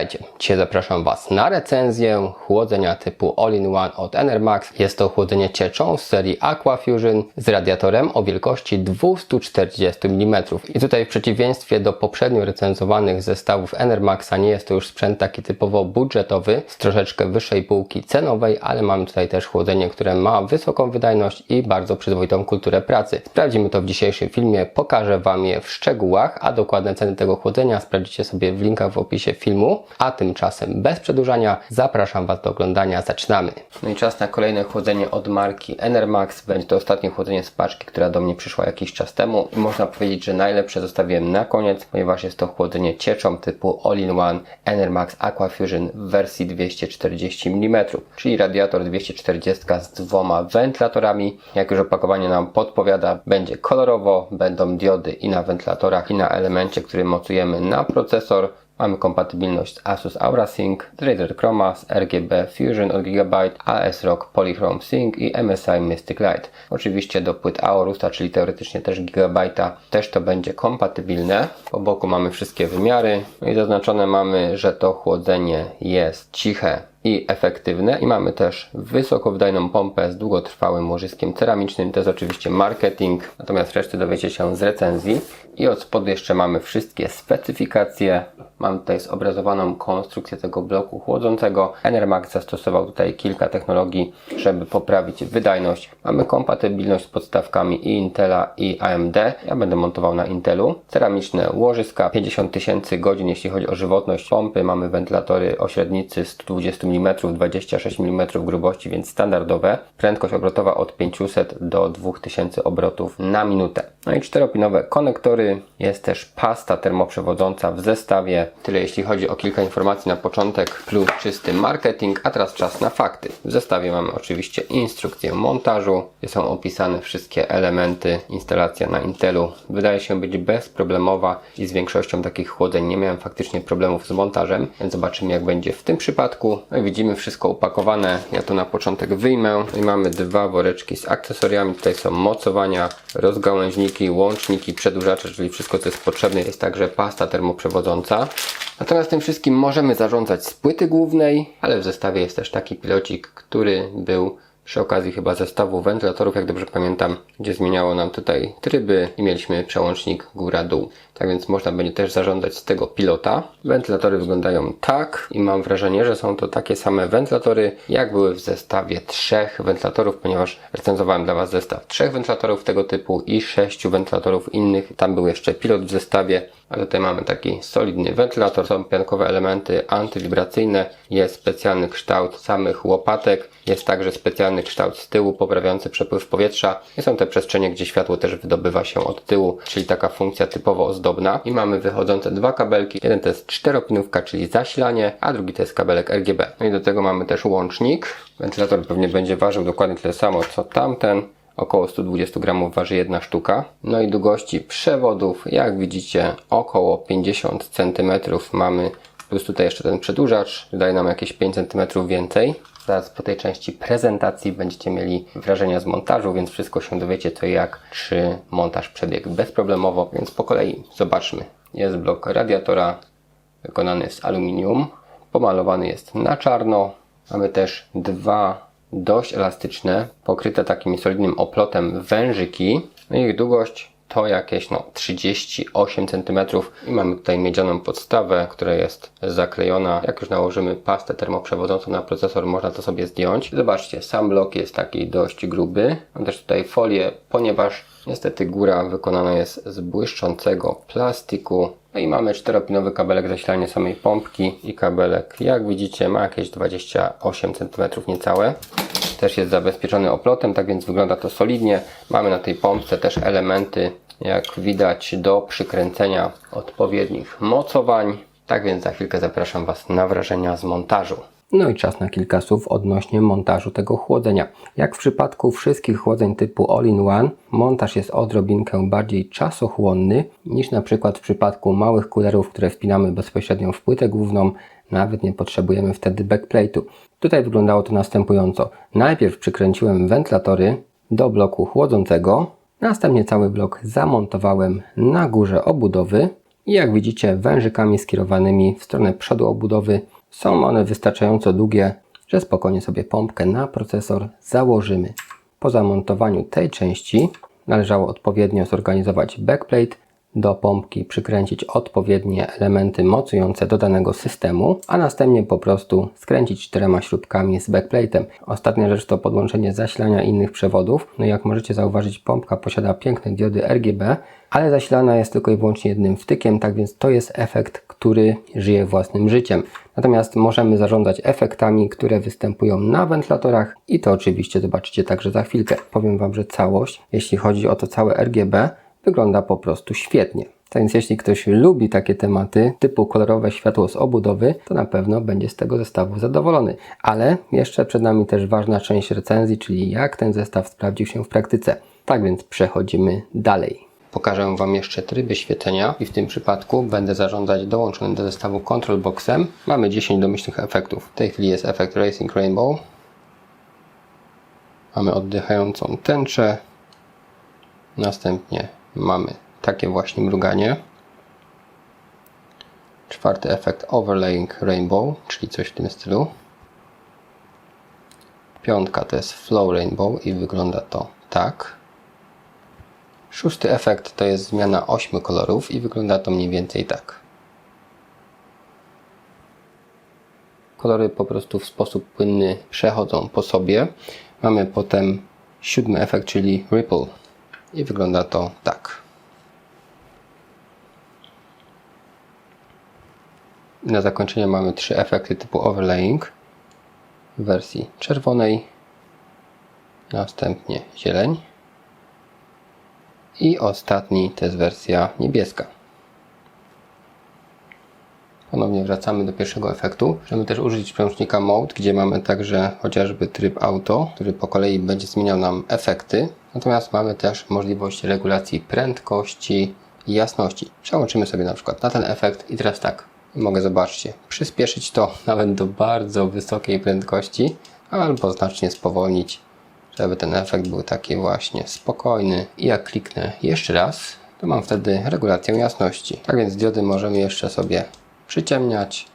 Witajcie. Dzisiaj zapraszam Was na recenzję chłodzenia typu All-in-One od Enermax. Jest to chłodzenie cieczą z serii Aqua Fusion z radiatorem o wielkości 240 mm. I tutaj w przeciwieństwie do poprzednio recenzowanych zestawów Enermaxa nie jest to już sprzęt taki typowo budżetowy z troszeczkę wyższej półki cenowej, ale mamy tutaj też chłodzenie, które ma wysoką wydajność i bardzo przyzwoitą kulturę pracy. Sprawdzimy to w dzisiejszym filmie, pokażę Wam je w szczegółach, a dokładne ceny tego chłodzenia sprawdzicie sobie w linkach w opisie filmu. A tymczasem bez przedłużania zapraszam Was do oglądania. Zaczynamy. No i czas na kolejne chłodzenie od marki Enermax. Będzie to ostatnie chłodzenie z paczki, która do mnie przyszła jakiś czas temu i można powiedzieć, że najlepsze zostawiłem na koniec, ponieważ jest to chłodzenie cieczą typu All-in-One Enermax Aqua Fusion w wersji 240 mm, czyli radiator 240 z dwoma wentylatorami. Jak już opakowanie nam podpowiada, będzie kolorowo, będą diody i na wentylatorach i na elemencie, który mocujemy na procesor. Mamy kompatybilność z Asus Aura Sync, z Razer Chroma, z RGB Fusion od Gigabyte, AS-ROG Polychrome Sync i MSI Mystic Light. Oczywiście do płyt Aorusa, czyli teoretycznie też Gigabyte'a, też to będzie kompatybilne. Po boku mamy wszystkie wymiary. I zaznaczone mamy, że to chłodzenie jest ciche i efektywne. I mamy też wysokowydajną pompę z długotrwałym łożyskiem ceramicznym. To jest oczywiście marketing, natomiast reszty dowiecie się z recenzji. I od spodu jeszcze mamy wszystkie specyfikacje. Mam tutaj zobrazowaną konstrukcję tego bloku chłodzącego. Enermax zastosował tutaj kilka technologii, żeby poprawić wydajność. Mamy kompatybilność z podstawkami i Intela i AMD. Ja będę montował na Intelu. Ceramiczne łożyska, 50 tysięcy godzin jeśli chodzi o żywotność pompy. Mamy wentylatory o średnicy 120 mm, 26 mm grubości, więc standardowe. Prędkość obrotowa od 500 do 2000 obrotów na minutę. No i czteropinowe konektory. Jest też pasta termoprzewodząca w zestawie. Tyle jeśli chodzi o kilka informacji na początek plus czysty marketing, a teraz czas na fakty. W zestawie mamy oczywiście instrukcję montażu, są opisane wszystkie elementy, instalacja na Intelu. Wydaje się być bezproblemowa i z większością takich chłodzeń nie miałem faktycznie problemów z montażem, więc zobaczymy jak będzie w tym przypadku. No i widzimy wszystko upakowane. Ja to na początek wyjmę. No i mamy dwa woreczki z akcesoriami. Tutaj są mocowania, rozgałęźniki, łączniki, przedłużacze, czyli wszystko co jest potrzebne. Jest także pasta termoprzewodząca. Natomiast tym wszystkim możemy zarządzać z płyty głównej, ale w zestawie jest też taki pilocik, który był przy okazji chyba zestawu wentylatorów, jak dobrze pamiętam, gdzie zmieniało nam tutaj tryby i mieliśmy przełącznik góra-dół. Tak więc można będzie też zarządzać z tego pilota. Wentylatory wyglądają tak i mam wrażenie, że są to takie same wentylatory, jak były w zestawie trzech wentylatorów, ponieważ recenzowałem dla Was zestaw trzech wentylatorów tego typu i sześciu wentylatorów innych. Tam był jeszcze pilot w zestawie, a tutaj mamy taki solidny wentylator, są piankowe elementy antywibracyjne, jest specjalny kształt samych łopatek, jest także specjalny kształt z tyłu poprawiający przepływ powietrza i są te przestrzenie, gdzie światło też wydobywa się od tyłu, czyli taka funkcja typowo ozdobna. I mamy wychodzące dwa kabelki, jeden to jest czteropinówka, czyli zasilanie, a drugi to jest kabelek RGB. No i do tego mamy też łącznik. Wentylator pewnie będzie ważył dokładnie tyle samo co tamten. Około 120 gramów waży jedna sztuka. No i długości przewodów, jak widzicie, około 50 cm mamy. Plus tutaj jeszcze ten przedłużacz, daje nam jakieś 5 cm więcej. Zaraz po tej części prezentacji będziecie mieli wrażenia z montażu, więc wszystko się dowiecie i jak, czy montaż przebiegł bezproblemowo, więc po kolei zobaczmy. Jest blok radiatora wykonany z aluminium, pomalowany jest na czarno. Mamy też dwa dość elastyczne, pokryte takim solidnym oplotem wężyki. No ich długość to jakieś no, 38 cm i mamy tutaj miedzianą podstawę, która jest zaklejona. Jak już nałożymy pastę termoprzewodzącą na procesor, można to sobie zdjąć. Zobaczcie, sam blok jest taki dość gruby. Mam też tutaj folię, ponieważ niestety góra wykonana jest z błyszczącego plastiku. No i mamy czteropinowy kabelek zasilania samej pompki i kabelek, jak widzicie, ma jakieś 28 cm niecałe też jest zabezpieczony oplotem, tak więc wygląda to solidnie. Mamy na tej pompce też elementy, jak widać, do przykręcenia odpowiednich mocowań. Tak więc za chwilkę zapraszam Was na wrażenia z montażu. No i czas na kilka słów odnośnie montażu tego chłodzenia. Jak w przypadku wszystkich chłodzeń typu All-in-One, montaż jest odrobinkę bardziej czasochłonny niż na przykład w przypadku małych kulerów, które wpinamy bezpośrednio w płytę główną. Nawet nie potrzebujemy wtedy backplate'u. Tutaj wyglądało to następująco. Najpierw przykręciłem wentylatory do bloku chłodzącego, następnie cały blok zamontowałem na górze obudowy i jak widzicie wężykami skierowanymi w stronę przodu obudowy są one wystarczająco długie, że spokojnie sobie pompkę na procesor założymy. Po zamontowaniu tej części należało odpowiednio zorganizować backplate, do pompki przykręcić odpowiednie elementy mocujące do danego systemu, a następnie po prostu skręcić czterema śrubkami z backplate'em. Ostatnia rzecz to podłączenie zasilania innych przewodów. No jak możecie zauważyć, pompka posiada piękne diody RGB, ale zasilana jest tylko i wyłącznie jednym wtykiem, tak więc to jest efekt, który żyje własnym życiem. Natomiast możemy zarządzać efektami, które występują na wentylatorach i to oczywiście zobaczycie także za chwilkę. Powiem Wam, że całość, jeśli chodzi o to całe RGB, wygląda po prostu świetnie. Tak więc jeśli ktoś lubi takie tematy typu kolorowe światło z obudowy, to na pewno będzie z tego zestawu zadowolony. Ale jeszcze przed nami też ważna część recenzji, czyli jak ten zestaw sprawdził się w praktyce. Tak więc przechodzimy dalej. Pokażę Wam jeszcze tryby świecenia i w tym przypadku będę zarządzać dołączonym do zestawu Control Boxem. Mamy 10 domyślnych efektów. W tej chwili jest efekt Racing Rainbow. Mamy oddychającą tęczę. Następnie mamy takie właśnie mruganie. Czwarty efekt Overlaying Rainbow, czyli coś w tym stylu. Piątka to jest Flow Rainbow i wygląda to tak. Szósty efekt to jest zmiana ośmiu kolorów i wygląda to mniej więcej tak. Kolory po prostu w sposób płynny przechodzą po sobie. Mamy potem siódmy efekt, czyli Ripple i wygląda to tak. Na zakończenie mamy trzy efekty typu overlaying w wersji czerwonej, następnie zieleń i ostatni to jest wersja niebieska. Ponownie wracamy do pierwszego efektu. Możemy też użyć przełącznika Mode, gdzie mamy także chociażby tryb auto, który po kolei będzie zmieniał nam efekty. Natomiast mamy też możliwość regulacji prędkości i jasności. Przełączymy sobie na przykład na ten efekt i teraz tak, mogę zobaczcie, przyspieszyć to nawet do bardzo wysokiej prędkości albo znacznie spowolnić, żeby ten efekt był taki właśnie spokojny. I jak kliknę jeszcze raz, to mam wtedy regulację jasności. Tak więc diody możemy jeszcze sobie przyciemniać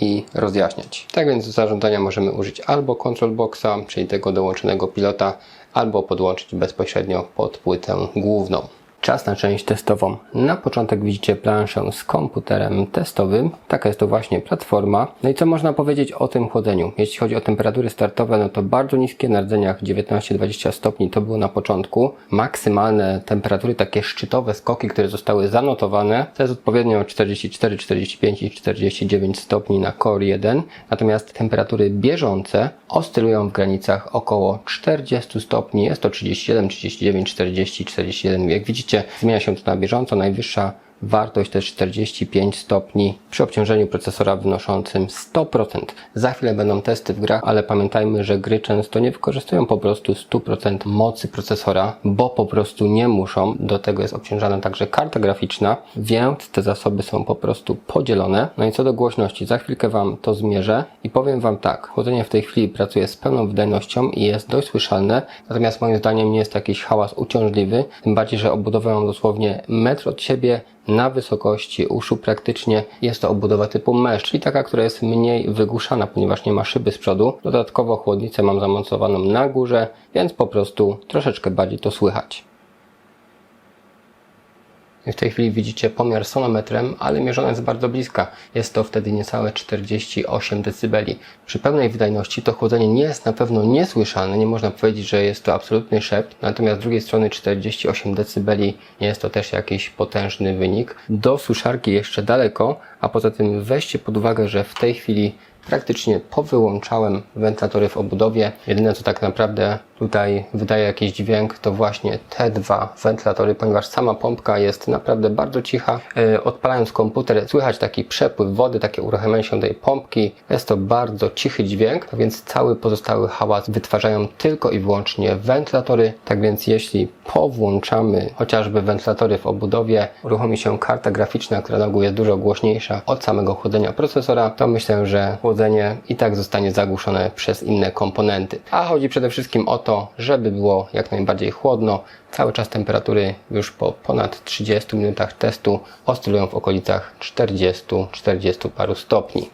i rozjaśniać. Tak więc do zarządzania możemy użyć albo Control Boxa, czyli tego dołączonego pilota, albo podłączyć bezpośrednio pod płytę główną. Czas na część testową. Na początek widzicie planszę z komputerem testowym. Taka jest to właśnie platforma. No i co można powiedzieć o tym chłodzeniu? Jeśli chodzi o temperatury startowe, no to bardzo niskie na rdzeniach 19-20 stopni to było na początku. Maksymalne temperatury, takie szczytowe skoki, które zostały zanotowane, to jest odpowiednio 44, 45 i 49 stopni na Core 1. Natomiast temperatury bieżące oscylują w granicach około 40 stopni. Jest to 37, 39, 40, 41. Jak widzicie, zmienia się to na bieżąco. Najwyższa wartość to jest 45 stopni przy obciążeniu procesora wynoszącym 100%. Za chwilę będą testy w grach, ale pamiętajmy, że gry często nie wykorzystują po prostu 100% mocy procesora, bo po prostu nie muszą. Do tego jest obciążana także karta graficzna, więc te zasoby są po prostu podzielone. No i co do głośności, za chwilkę Wam to zmierzę i powiem Wam tak, chłodzenie w tej chwili pracuje z pełną wydajnością i jest dość słyszalne, natomiast moim zdaniem nie jest to jakiś hałas uciążliwy, tym bardziej, że obudowa mam dosłownie metr od siebie, na wysokości uszu praktycznie jest to obudowa typu mesh, czyli taka, która jest mniej wygłuszana, ponieważ nie ma szyby z przodu. Dodatkowo chłodnicę mam zamontowaną na górze, więc po prostu troszeczkę bardziej to słychać. W tej chwili widzicie pomiar sonometrem, ale mierzone jest bardzo bliska. Jest to wtedy niecałe 48 dB. Przy pełnej wydajności to chłodzenie nie jest na pewno niesłyszalne, nie można powiedzieć, że jest to absolutny szept, natomiast z drugiej strony 48 dB nie jest to też jakiś potężny wynik. Do suszarki jeszcze daleko, a poza tym weźcie pod uwagę, że w tej chwili praktycznie powyłączałem wentylatory w obudowie. Jedyne co tak naprawdę tutaj wydaje jakiś dźwięk to właśnie te dwa wentylatory, ponieważ sama pompka jest naprawdę bardzo cicha. Yy, Odpalając komputer słychać taki przepływ wody, takie uruchamianie się tej pompki. Jest to bardzo cichy dźwięk, więc cały pozostały hałas wytwarzają tylko i wyłącznie wentylatory. Tak więc jeśli powłączamy chociażby wentylatory w obudowie, uruchomi się karta graficzna, która na ogół jest dużo głośniejsza od samego chłodzenia procesora, to myślę, że chłodzenie i tak zostanie zagłuszone przez inne komponenty. A chodzi przede wszystkim o to, żeby było jak najbardziej chłodno. Cały czas temperatury już po ponad 30 minutach testu oscylują w okolicach 40-40 paru stopni.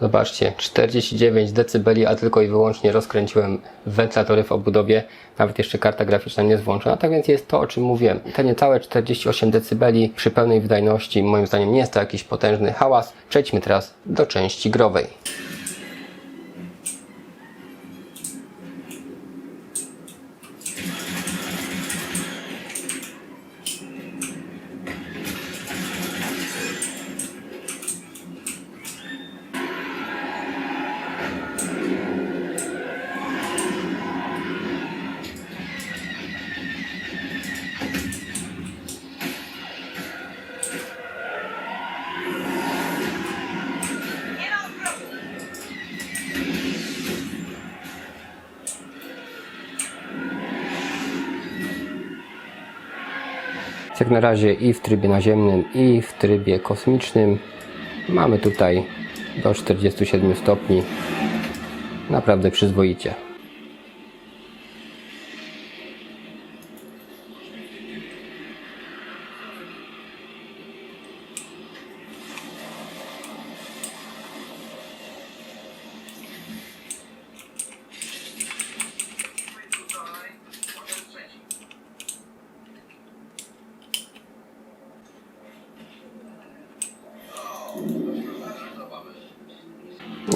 Zobaczcie, 49 dB, a tylko i wyłącznie rozkręciłem wentylatory w obudowie. Nawet jeszcze karta graficzna nie jest włączona, tak więc jest to, o czym mówiłem. Te niecałe 48 dB przy pełnej wydajności, moim zdaniem nie jest to jakiś potężny hałas. Przejdźmy teraz do części growej. Jak na razie i w trybie naziemnym, i w trybie kosmicznym mamy tutaj do 47 stopni. Naprawdę przyzwoicie.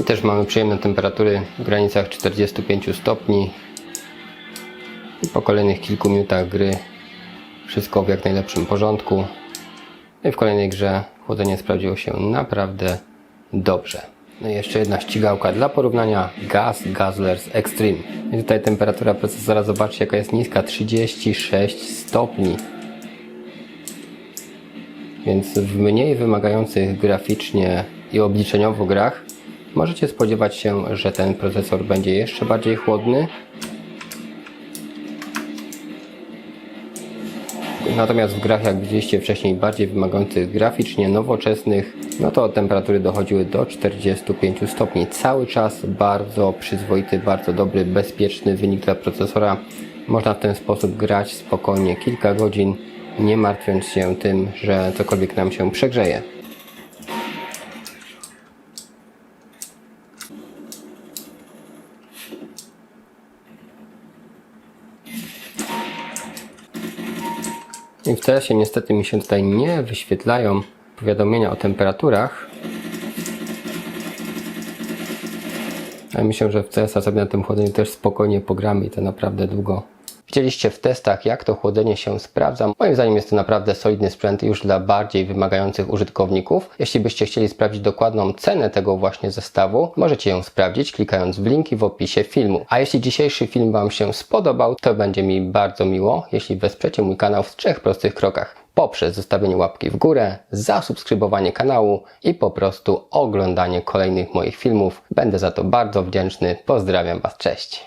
I też mamy przyjemne temperatury w granicach 45 stopni. I po kolejnych kilku minutach gry wszystko w jak najlepszym porządku. No i w kolejnej grze chłodzenie sprawdziło się naprawdę dobrze. No i jeszcze jedna ścigałka dla porównania Gas Guzzlers Extreme. I tutaj temperatura procesora, zobaczcie jaka jest niska, 36 stopni. Więc w mniej wymagających graficznie i obliczeniowo grach możecie spodziewać się, że ten procesor będzie jeszcze bardziej chłodny. Natomiast w grach, jak widzieliście wcześniej, bardziej wymagających graficznie, nowoczesnych, no to temperatury dochodziły do 45 stopni. Cały czas bardzo przyzwoity, bardzo dobry, bezpieczny wynik dla procesora. Można w ten sposób grać spokojnie kilka godzin, nie martwiąc się tym, że cokolwiek nam się przegrzeje. I w CS-ie niestety mi się tutaj nie wyświetlają powiadomienia o temperaturach. Ale myślę, że w CS-a sobie na tym chłodzeniu też spokojnie pogramy i to naprawdę długo. Widzieliście w testach, jak to chłodzenie się sprawdza. Moim zdaniem jest to naprawdę solidny sprzęt już dla bardziej wymagających użytkowników. Jeśli byście chcieli sprawdzić dokładną cenę tego właśnie zestawu, możecie ją sprawdzić klikając w linki w opisie filmu. A jeśli dzisiejszy film Wam się spodobał, to będzie mi bardzo miło, jeśli wesprzecie mój kanał w trzech prostych krokach poprzez zostawienie łapki w górę, zasubskrybowanie kanału i po prostu oglądanie kolejnych moich filmów. Będę za to bardzo wdzięczny. Pozdrawiam Was, cześć!